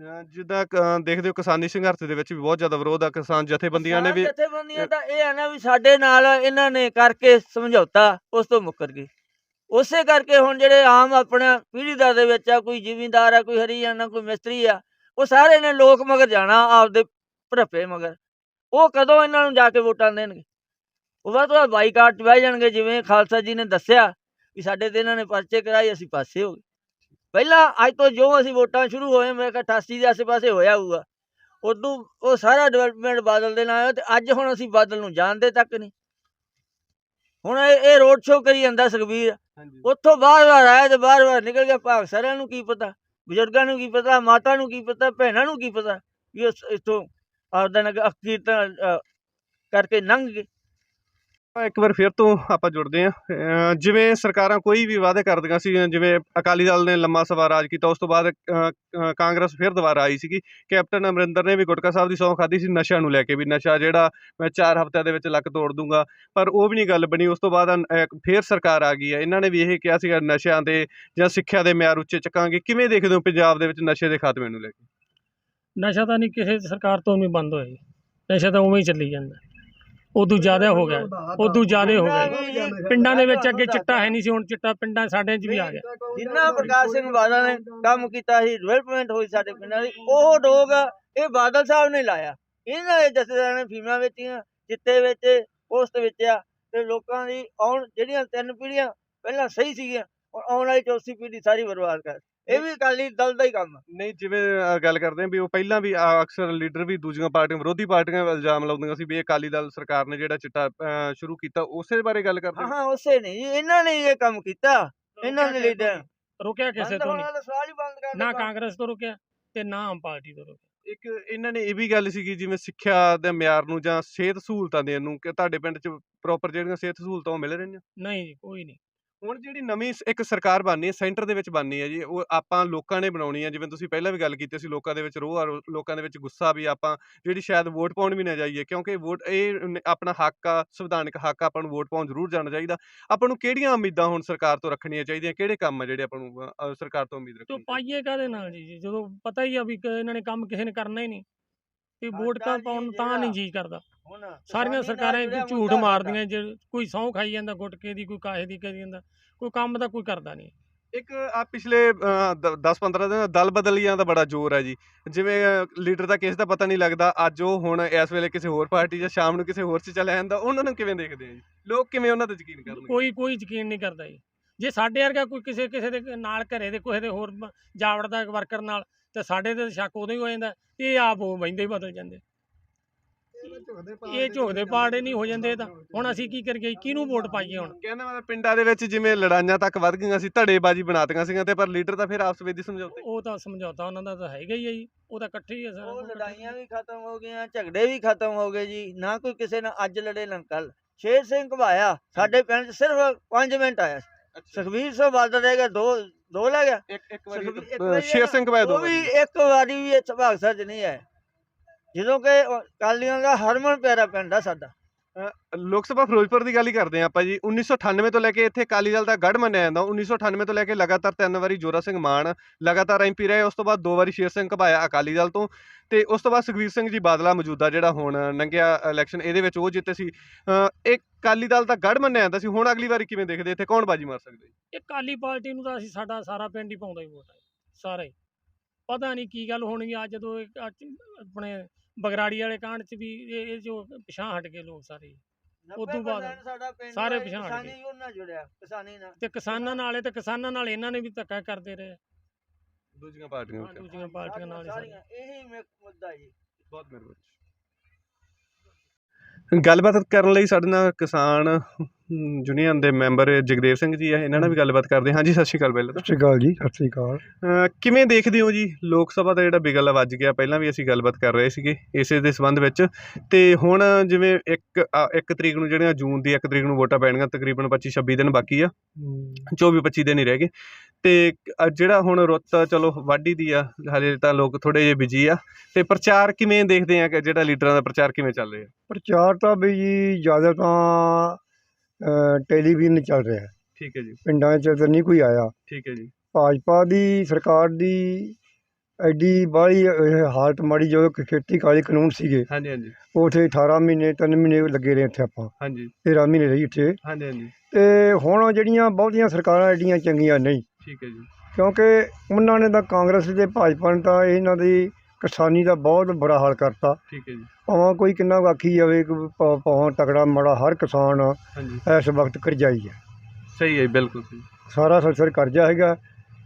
ਜਿੱਦਾਂ ਕ- ਦੇਖਦੇ ਹੋ ਕਿਸਾਨੀ ਸੰਘਰਸ਼ ਦੇ ਵਿੱਚ ਵੀ ਬਹੁਤ ਜ਼ਿਆਦਾ ਵਿਰੋਧ ਆ ਕਿਸਾਨ ਜਥੇਬੰਦੀਆਂ ਨੇ ਵੀ ਕਿਸਾਨ ਜਥੇਬੰਦੀਆਂ ਤਾਂ ਇਹ ਹੈ ਨਾ ਵੀ ਸਾਡੇ ਨਾਲ ਇਹਨਾਂ ਨੇ ਕਰਕੇ ਸਮਝੌਤਾ ਉਸ ਤੋਂ ਮੁੱਕਰ ਗਏ ਉਸੇ ਕਰਕੇ ਹੁਣ ਜਿਹੜੇ ਆਮ ਆਪਣਾ ਪੀੜ੍ਹੀਦਾਰ ਦੇ ਵਿੱਚ ਆ ਕੋਈ ਜ਼ਿਮੀਂਦਾਰ ਆ ਕੋਈ ਹਰੀਆਣਾ ਕੋਈ ਮਿਸਤਰੀ ਆ ਉਹ ਸਾਰੇ ਨੇ ਲੋਕ ਮਗਰ ਜਾਣਾ ਆਪਦੇ ਭਰਪੇ ਮਗਰ। ਉਹ ਕਦੋਂ ਇਹਨਾਂ ਨੂੰ ਜਾ ਕੇ ਵੋਟਾਂ ਦੇਣਗੇ? ਉਹ ਬਾਅਦ ਤੋਂ ਬਾਈਕਾਟ 'ਚ ਬਹਿ ਜਾਣਗੇ ਜਿਵੇਂ ਖਾਲਸਾ ਜੀ ਨੇ ਦੱਸਿਆ ਵੀ ਸਾਡੇ ਤੇ ਇਹਨਾਂ ਨੇ ਪਰਚੇ ਕਰਾਏ ਅਸੀਂ ਪਾਸੇ ਹੋ ਗਏ। ਪਹਿਲਾਂ ਅੱਜ ਤੋਂ ਜੋ ਅਸੀਂ ਵੋਟਾਂ ਸ਼ੁਰੂ ਹੋਏ ਮੈਂ ਕਿਹਾ 88 ਦੇ ਆਸੇ-ਪਾਸੇ ਹੋਇਆ ਹੋਊਗਾ। ਉਦੋਂ ਉਹ ਸਾਰਾ ਡਿਵੈਲਪਮੈਂਟ ਬਾਦਲ ਦੇ ਨਾਲ ਤੇ ਅੱਜ ਹੁਣ ਅਸੀਂ ਬਾਦਲ ਨੂੰ ਜਾਣਦੇ ਤੱਕ ਨਹੀਂ। ਹੁਣ ਇਹ ਰੋਡ ਸ਼ੋਅ ਕਰੀ ਜਾਂਦਾ ਸੁਖਬੀਰ। ਉੱਥੋਂ ਬਾਰ-ਬਾਰ ਆਇਆ ਤੇ ਬਾਰ-ਬਾਰ ਨਿਕਲ ਗਿਆ ਭਾਗ ਸਾਰਿਆਂ ਨੂੰ ਕੀ ਪਤਾ? ਬਜ਼ੁਰਗਾਂ ਨੂੰ ਕੀ ਪਤਾ? ਮਾਤਾ ਨੂੰ ਕੀ ਪਤਾ? ਭੈਣਾਂ ਨੂੰ ਕੀ ਪਤਾ? ਵੀ ਉਸ ਇਥੋਂ ਆਪਦਾ ਨਗਰ ਕੀਰਤਨ ਕਰਕੇ ਲੰਘ ਗਏ। ਇੱਕ ਵਾਰ ਫਿਰ ਤੋਂ ਆਪਾਂ ਜੁੜਦੇ ਹਾਂ। ਜਿਵੇਂ ਸਰਕਾਰਾਂ ਕੋਈ ਵੀ ਵਾਅਦੇ ਕਰਦੀਆਂ ਸੀ, ਜਿਵੇਂ ਅਕਾਲੀ ਦਲ ਨੇ ਲੰਮਾ ਸਵਾ ਰਾਜ ਕੀਤਾ, ਉਸ ਤੋਂ ਬਾਅਦ ਕਾਂਗਰਸ ਫਿਰ ਦੁਬਾਰਾ ਆਈ ਸੀਗੀ। ਕੈਪਟਨ ਅਮਰਿੰਦਰ ਨੇ ਵੀ ਗੁਟਕਾ ਸਾਹਿਬ ਦੀ ਸਹੁੰ ਖਾਧੀ ਸੀ ਨਸ਼ਿਆਂ ਨੂੰ ਲੈ ਕੇ ਵੀ ਨਸ਼ਾ ਜਿਹੜਾ ਮੈਂ 4 ਹਫ਼ਤਿਆਂ ਦੇ ਵਿੱਚ ਲੱਕ ਤੋੜ ਦੂੰਗਾ। ਪਰ ਉਹ ਵੀ ਨਹੀਂ ਗੱਲ ਬਣੀ। ਉਸ ਤੋਂ ਬਾਅਦ ਫਿਰ ਸਰਕਾਰ ਆ ਗਈ ਹੈ। ਇਹਨਾਂ ਨੇ ਵੀ ਇਹ ਕਿਹਾ ਸੀਗਾ ਨਸ਼ਿਆਂ ਦੇ ਜਾਂ ਸਿੱਖਿਆ ਦੇ ਮਿਆਰ ਉੱਚੇ ਚੱਕਾਂਗੇ। ਕਿਵੇਂ ਦੇਖਦੇ ਹੋ ਪੰਜਾਬ ਦੇ ਵਿੱਚ ਨਸ਼ੇ ਦੇ ਖਾਤਮੇ ਨੂੰ ਲੈ ਕੇ? ਨਸ਼ਾ ਤਾਂ ਨਹੀਂ, ਕਿਸੇ ਸਰਕਾਰ ਤੋਂ ਨਹੀਂ ਬੰਦ ਹੋਇਆ ਨਸ਼ਾ ਤਾਂ ਉਵੇਂ ਹੀ ਚੱਲੀ ਜਾਂਦਾ। ਉਦੋਂ ਜ਼ਿਆਦਾ ਹੋ ਗਿਆ। ਉਦੋਂ ਜ਼ਿਆਦਾ ਹੋ ਗਿਆ। ਪਿੰਡਾਂ ਦੇ ਵਿੱਚ ਅੱਗੇ ਚਿੱਟਾ ਹੈ ਨਹੀਂ ਸੀ ਹੁਣ ਚਿੱਟਾ ਪਿੰਡਾਂ ਸਾਡੇ 'ਚ ਵੀ ਆ ਗਿਆ। ਜਿੰਨਾ ਪ੍ਰਕਾਸ਼ ਸਿੰਘ ਬਾਦਲ ਨੇ ਕੰਮ ਕੀਤਾ ਸੀ ਡਿਵੈਲਪਮੈਂਟ ਹੋਈ ਸਾਡੇ ਪਿੰਡਾਂ ਦੀ ਉਹ ਰੋਗ ਇਹ ਬਾਦਲ ਸਾਹਿਬ ਨੇ ਲਾਇਆ। ਇਹਨਾਂ ਦੇ ਜਥੇਦਾਰਾਂ ਨੇ ਫੀਮਾਂ ਵੇਚੀਆਂ ਚਿੱਟੇ ਵਿੱਚ ਪੋਸਟ ਵੇਚਿਆ ਤੇ ਲੋਕਾਂ ਦੀ ਆਉਣ ਜਿਹੜੀਆਂ ਤਿੰਨ ਪੀੜ੍ਹੀਆਂ ਪਹਿਲਾਂ ਸਹੀ ਸੀਗੀਆਂ ਆਉਣ ਵਾਲੀ ਚੌਥੀ ਪੀੜ੍ਹੀ ਸਾਰੀ ਬਰਬਾਦ ਕਰ ਇਹ ਵੀ ਅਕਾਲੀ ਦਲ ਦਾ ਹੀ ਕੰਮ ਆ। ਨਹੀਂ ਜਿਵੇਂ ਅ, ਗੱਲ ਕਰਦੇ ਹਾਂ ਵੀ ਉਹ ਪਹਿਲਾਂ ਵੀ ਅ, ਅਕਸਰ ਲੀਡਰ ਵੀ ਦੂਜੀਆਂ ਪਾਰਟੀਆਂ ਵਿਰੋਧੀ ਪਾਰਟੀਆਂ ਵੱਲ ਇਲਜ਼ਾਮ ਲਾਉਂਦੀਆਂ ਸੀ ਵੀ ਇਹ ਅਕਾਲੀ ਦਲ ਸਰਕਾਰ ਨੇ ਜਿਹੜਾ ਚਿੱਟਾ ਅ, ਸ਼ੁਰੂ ਕੀਤਾ ਉਸੇ ਬਾਰੇ ਗੱਲ ਕਰਦੇ ਹਾਂ। ਹੋ? ਹਾਂ ਉਸੇ ਨਹੀਂ ਜੀ, ਇਹਨਾਂ ਨੇ ਇਹ ਕੰਮ ਕੀਤਾ। ਇਹਨਾਂ ਨੇ ਲੀਡਰ ਰੁਕਿਆ ਕਿਸੇ ਤੋਂ ਨਹੀਂ। ਸਵਾਲ ਹੀ ਬੰਦ ਕਰ ਨਾ ਕਾਂਗਰਸ ਤੋਂ ਰੁਕਿਆ ਤੇ ਨਾ ਆਮ ਪਾਰਟੀ ਤੋਂ ਰੁਕਿਆ। ਇੱਕ ਇਹਨਾਂ ਨੇ ਇਹ ਵੀ ਗੱਲ ਸੀਗੀ ਜਿਵੇਂ ਸਿੱਖਿਆ ਦੇ ਮਿਆਰ ਨੂੰ ਜਾਂ ਸਿਹਤ ਸਹੂਲਤਾਂ ਦੇਣ ਨੂੰ ਕਿ ਤੁਹਾਡੇ ਪਿੰਡ 'ਚ ਪ੍ਰੋਪਰ ਜਿਹੜੀਆਂ ਸਿਹਤ ਸਹੂਲਤਾਂ ਉਹ ਮਿਲ ਰਹੀਆਂ? ਨਹੀਂ ਜੀ ਕੋਈ ਨਹੀਂ। ਹੁਣ ਜਿਹੜੀ ਨਵੀਂ ਇੱਕ ਸਰਕਾਰ ਬਣਨੀ ਹੈ ਸੈਂਟਰ ਦੇ ਵਿੱਚ ਬਣਨੀ ਹੈ ਜੀ ਉਹ ਆਪਾਂ ਲੋਕਾਂ ਨੇ ਬਣਾਉਣੀ ਹੈ ਜਿਵੇਂ ਤੁਸੀਂ ਪਹਿਲਾਂ ਵੀ ਗੱਲ ਕੀਤੀ ਸੀ ਲੋਕਾਂ ਦੇ ਵਿੱਚ ਰੋਹ ਆ ਰੋ- ਲੋਕਾਂ ਦੇ ਵਿੱਚ ਗੁੱਸਾ ਵੀ ਆਪਾਂ ਜਿਹੜੀ ਸ਼ਾਇਦ ਵੋਟ ਪਾਉਣ ਵੀ ਨਾ ਜਾਈਏ ਕਿਉਂਕਿ ਵੋਟ ਇਹ ਆਪਣਾ ਹੱਕ ਆ ਸੰਵਿਧਾਨਕ ਹੱਕ ਆਪਾਂ ਨੂੰ ਵੋਟ ਪਾਉਣ ਜ਼ਰੂਰ ਜਾਣਾ ਚਾਹੀਦਾ। ਆਪਾਂ ਨੂੰ ਕਿਹੜੀਆਂ ਉਮੀਦਾਂ ਹੁਣ ਸਰਕਾਰ ਤੋਂ ਰੱਖਣੀਆਂ ਚਾਹੀਦੀਆਂ ਕਿਹੜੇ ਕੰਮ ਆ ਜਿਹੜੇ ਆਪਾਂ ਨੂੰ ਸਰਕਾਰ ਤੋਂ ਉਮੀਦ ਤੋ ਰੱਖਣੀ ਪਾਈਏ ਕਾਦੇ ਨਾਲ ਜੀ ਜਦੋਂ ਪਤਾ ਹੀ ਆ ਵੀ ਇਹਨਾਂ ਨੇ ਕੰਮ ਕਿਸੇ ਨੇ ਕਰਨਾ ਹੀ ਨਹੀਂ। ਵੀ ਵੋਟ ਕਾ ਜੀ ਪਾਉਣ ਤਾਂ ਨਹੀਂ ਜੀ ਕਰਦਾ। ਸਾਰੀਆਂ ਸਰਕਾਰਾਂ ਇੱਕ ਝੂਠ ਮਾਰਦੀਆਂ ਜੇ ਕੋਈ ਸਹੁੰ ਖਾਈ ਜਾਂਦਾ ਗੁਟਕੇ ਦੀ ਕੋਈ ਕਾਹੇ ਦੀ ਕਰੀ ਜਾਂਦਾ ਕੋਈ ਕੰਮ ਤਾਂ ਕੋਈ ਕਰਦਾ ਨਹੀਂ। ਇੱਕ ਆ ਪਿਛਲੇ 10-15 ਦਿਨ ਦਲ ਬਦਲੀਆਂ ਦਾ ਬੜਾ ਜ਼ੋਰ ਹੈ ਜੀ। ਜਿਵੇਂ ਲੀਡਰ ਦਾ ਕਿਸ ਦਾ ਪਤਾ ਨਹੀਂ ਲੱਗਦਾ ਅੱਜ ਉਹ ਹੁਣ ਇਸ ਵੇਲੇ ਕਿਸੇ ਹੋਰ ਪਾਰਟੀ ਜਾਂ ਸ਼ਾਮ ਨੂੰ ਕਿਸੇ ਹੋਰ 'ਚ ਚਲਾ ਜਾਂਦਾ ਉਹਨਾਂ ਨੂੰ ਕਿਵੇਂ ਦੇਖਦੇ ਆ ਜੀ? ਲੋਕ ਕਿਵੇਂ ਉਹਨਾਂ ਤੇ ਯਕੀਨ ਕਰਨਗੇ? ਕੋਈ ਕੋਈ ਯਕੀਨ ਨਹੀਂ ਕਰਦਾ ਜੀ। ਜੇ ਸਾਡੇ ਵਰਗਾ ਕੋਈ ਕਿਸੇ ਕਿਸੇ ਦੇ ਨਾਲ ਘਰੇ ਦੇ ਕਿਸੇ ਦੇ ਹੋਰ ਜਾਵੜਦਾ ਵਰਕਰ ਨਾਲ ਤੇ ਸਾਡੇ ਤੇ ਸ਼ੱਕ ਉਦੋਂ ਹੀ ਹੋ ਜਾਂਦਾ। ਇਹ ਆਪ ਉਹ ਬਹਿੰਦੇ ਹੀ ਬਦਲ ਜਾਂਦੇ। ਇਹ ਝੁਕਦੇ ਪਾੜੇ ਨਹੀਂ ਹੋ ਜਾਂਦੇ ਤਾਂ। ਹੁਣ ਅਸੀਂ ਕੀ ਕਰੀਏ? ਕਿਹਨੂੰ ਵੋਟ ਪਾਈਏ ਹੁਣ? ਕਹਿੰਦਾ ਮਤਲਬ ਪਿੰਡਾਂ ਦੇ ਵਿੱਚ ਜਿਵੇਂ ਲੜਾਈਆਂ ਤੱਕ ਵੱਧ ਗਈਆਂ ਸੀ ਧੜੇਬਾਜ਼ੀ ਬਣਾਤੀਆਂ ਸੀਗੀਆਂ ਤੇ ਪਰ ਲੀਡਰ ਤਾਂ ਫਿਰ ਆਪਸ ਵਿੱਚ ਹੀ ਸਮਝੌਤੇ। ਉਹ ਤਾਂ ਸਮਝੌਤਾ ਉਹਨਾਂ ਦਾ ਤਾਂ ਹੈਗਾ ਹੀ ਹੈ ਜੀ। ਉਹ ਤਾਂ ਇਕੱਠੇ ਹੀ ਆ ਸਾਰਾ ਉਹ ਲੜਾਈਆਂ ਵੀ ਖਤਮ ਹੋ ਗਈਆਂ ਝਗੜੇ ਵੀ ਖਤਮ ਹੋ ਗਏ ਜੀ। ਨਾ ਕੋਈ ਕਿਸੇ ਨਾਲ ਅੱਜ ਲੜੇ ਨਾ ਕੱਲ ਸ਼ੇਰ ਸਿੰਘ ਘਵਾਇਆ ਸਾਡੇ ਪਿੰਡ 'ਚ ਸਿਰਫ 5 ਮਿੰਟ ਆਇਆ ਸੁਖਬੀਰ ਸਿੰਘ ਬਾਦਲ ਗਿਆ ਦੋ ਦੋ ਲੈ ਗਿਆ। ਇੱਕ ਇੱਕ ਵਾਰੀ ਸ਼ੇਰ ਸਿੰਘ ਦੋ ਉਹ ਵੀ ਇੱਕ ਵਾਰੀ ਵੀ ਇੱਥੇ ਭਾਗਸਰ 'ਚ ਨਹੀਂ ਆਇਆ ਜਦੋਂ ਕਿ ਕਾਲੀਆਂ ਦਾ ਹਰਮਨ ਪਿਆਰਾ ਪਿੰਡ ਆ ਸਾਡਾ। ਲੋਕ ਸਭਾ ਫਿਰੋਜ਼ਪੁਰ ਦੀ ਗੱਲ ਹੀ ਕਰਦੇ ਹਾਂ ਆਪਾਂ ਜੀ। 1998 ਤੋਂ ਲੈ ਕੇ ਇੱਥੇ ਅਕਾਲੀ ਦਲ ਦਾ ਗੜ੍ਹ ਮੰਨਿਆ ਜਾਂਦਾ। 1998 ਤੋਂ ਲੈ ਕੇ ਲਗਾਤਾਰ ਤਿੰਨ ਵਾਰੀ ਜੋਰਾ ਸਿੰਘ ਮਾਨ, ਲਗਾਤਾਰ ਐਮਪੀ ਰਹੇ, ਉਸ ਤੋਂ ਬਾਅਦ ਦੋ ਵਾਰੀ ਸ਼ੇਰ ਸਿੰਘ ਘਬਾਇਆ ਅਕਾਲੀ ਦਲ ਤੋਂ ਤੇ ਉਸ ਤੋਂ ਬਾਅਦ ਸੁਖਵੀਰ ਸਿੰਘ ਜੀ ਬਾਦਲਾ ਮੌਜੂਦਾ ਜਿਹੜਾ ਹੁਣ ਨੰਗਿਆ ਇਲੈਕਸ਼ਨ ਇਹਦੇ ਵਿੱਚ ਉਹ ਜਿੱਤੇ ਸੀ। ਅਹ ਇਹ ਅਕਾਲੀ ਦਲ ਦਾ ਗੜ ਮੰਨਿਆ ਜਾਂਦਾ ਸੀ। ਹੁਣ ਅਗਲੀ ਵਾਰੀ ਕਿਵੇਂ ਦੇਖਦੇ? ਇੱਥੇ ਕੌਣ ਬਾਜੀ ਮਾਰ ਸਕਦੇ ਇਹ ਕਾਲੀ ਪਾਰਟੀ ਨੂੰ ਤਾਂ ਅਸੀਂ ਸਾਡਾ ਸਾਰਾ ਪਿੰਡ ਹੀ ਪਾਉਂਦਾ ਹੀ ਵੋਟ ਹੈ ਪਤਾ ਨਹੀਂ ਕੀ ਗੱਲ ਹੋਣੀ ਆ, ਜਦੋਂ ਆਪਣੇ ਬਗਰਾੜੀ ਵਾਲੇ ਕਾਂਡ 'ਚ ਵੀ ਇਹ ਇਹ ਜੋ ਪਿਛਾਂ ਹਟ ਗਏ ਲੋਕ ਸਾਰੇ। ਉਦੋਂ ਬਾਅਦ 90% ਸਾਡਾ ਪਿੰਡ ਸਾਰੇ ਪਿਛਾਂਹ ਹਟ ਗਏ। ਕਿਸਾਨੀ ਉਹਨਾਂ ਜੁੜਿਆ ਕਿਸਾਨੀ ਨਾਲ। ਤੇ ਕਿਸਾਨਾਂ ਨਾਲੇ ਤੇ ਕਿਸਾਨਾਂ ਨਾਲ ਇਹਨਾਂ ਨੇ ਵੀ ਧੱਕਾ ਕਰਦੇ ਰਹੇ। ਦੂਜੀਆਂ ਪਾਰਟੀਆਂ ਹਾਂ, ਦੂਜੀਆਂ ਪਾਰਟੀਆਂ ਨਾਲ ਹੀ ਸਾਰੇ ਸਾਰੀਆਂ ਇਹੀ ਮੁ- ਮੁੱਦਾ ਜੀ। ਬਹੁਤ ਮਿਹਰਬਾਨੀ। ਗੱਲਬਾਤ ਕਰਨ ਲਈ ਸਾਡੇ ਨਾਲ ਕਿਸਾਨ ਯੂਨੀਅਨ ਦੇ ਮੈਂਬਰ ਜਗਦੇਵ ਸਿੰਘ ਜੀ ਆ ਇਹਨਾਂ ਨਾਲ ਵੀ ਗੱਲਬਾਤ ਕਰਦੇ ਹਾਂ। ਹਾਂਜੀ ਸਤਿ ਸ਼੍ਰੀ ਅਕਾਲ ਪਹਿਲਾਂ ਤਾਂ। ਸਤਿ ਸ਼੍ਰੀ ਅਕਾਲ ਜੀ ਸਤਿ ਸ਼੍ਰੀ ਅਕਾਲ। ਕਿਵੇਂ ਦੇਖਦੇ ਹੋ ਜੀ? ਲੋਕ ਸਭਾ ਦਾ ਜਿਹੜਾ ਬਿਗਲ ਵੱਜ ਗਿਆ ਪਹਿਲਾਂ ਵੀ ਅਸੀਂ ਗੱਲਬਾਤ ਕਰ ਰਹੇ ਸੀਗੇ ਇਸੇ ਦੇ ਸੰਬੰਧ ਵਿੱਚ। ਤੇ ਹੁਣ ਜਿਵੇਂ ਇੱਕ ਅ, ਇੱਕ ਤਰੀਕ ਨੂੰ ਜਿਹੜੀਆਂ ਜੂਨ ਦੀ ਇੱਕ ਤਰੀਕ ਨੂੰ ਵੋਟਾਂ ਪੈਣਗੀਆਂ ਤਕਰੀਬਨ 25 26 ਦਿਨ ਬਾਕੀ ਆ। 24 25 ਦਿਨ ਹੀ ਰਹਿ ਗਏ। ਤੇ ਅ, ਜਿਹੜਾ ਹੁਣ ਰੁੱਤ ਚਲੋ ਵਾਢੀ ਦੀ ਆ ਹਾਲੇ ਤਾਂ ਲੋਕ ਥੋੜੇ ਜਿਹੇ ਬਿਜ਼ੀ ਆ। ਤੇ ਪ੍ਰਚਾਰ ਕਿਵੇਂ ਦੇਖਦੇ ਆ ਕਿ ਜਿਹੜਾ ਲੀਡਰਾਂ ਦਾ ਪ੍ਰਚਾਰ ਕਿਵੇਂ ਚੱਲ ਰਿਹਾ? ਪ੍ਰਚਾਰ ਤਾਂ ਵੀ ਜੀ ਜ਼ਿਆਦਾ ਤਾਂ ਟੈਲੀਵਿਜ਼ਨ ਚੱਲ ਰਿਹਾ। ਠੀਕ ਹੈ ਜੀ। ਪਿੰਡਾਂ 'ਚ ਤਾਂ ਨਹੀਂ ਕੋਈ ਆਇਆ। ਠੀਕ ਹੈ ਜੀ। ਭਾਜਪਾ ਦੀ ਸਰਕਾਰ ਦੀ ਐਡੀ ਬਾਹਲੀ ਹਾਲਤ ਮਾੜੀ ਜਦੋਂ ਕਿ ਖੇਤੀ ਕਾਲੇ ਕਾਨੂੰਨ ਸੀਗੇ। ਹਾਂਜੀ ਹਾਂਜੀ। ਉਥੇ 18 ਮਹੀਨੇ 3 ਮਹੀਨੇ ਲੱਗੇ ਰਹੇ ਇੱਥੇ ਆਪਾਂ। ਹਾਂਜੀ। 13 ਮਹੀਨੇ ਰਹੀ ਇੱਥੇ। ਹਾਂਜੀ ਹਾਂਜੀ। ਤੇ ਹੁਣ ਜਿਹੜੀਆਂ ਬਹੁਤੀਆਂ ਸਰਕਾਰਾਂ ਐਡੀਆਂ ਚੰਗੀਆਂ ਨਹੀਂ। ਠੀਕ ਹੈ ਜੀ। ਕਿਉਂਕਿ ਉਹਨਾਂ ਨੇ ਤਾਂ ਕਾਂਗਰਸ ਤੇ ਭਾਜਪਾ ਨੇ ਤਾਂ ਇਹਨਾਂ ਦੀ ਕਿਸਾਨੀ ਦਾ ਬਹੁਤ ਬੁਰਾ ਹਾਲ ਕਰਤਾ। ਠੀਕ ਹੈ ਜੀ। ਭਾਵੇਂ ਕੋਈ ਕਿੰਨਾ ਕੁ ਆਖੀ ਜਾਵੇ ਕਿ ਭਾ- ਭਾਵੇਂ ਤਕੜਾ ਮਾੜਾ ਹਰ ਕਿਸਾਨ ਹਾਂਜੀ। ਇਸ ਵਕਤ ਕਰਜ਼ਾਈ ਹੈ। ਸਹੀ ਹੈ ਜੀ, ਬਿਲਕੁਲ ਸਹੀ। ਸਾਰਾ ਸੰਸਰ ਕਰਜ਼ਾ ਹੈਗਾ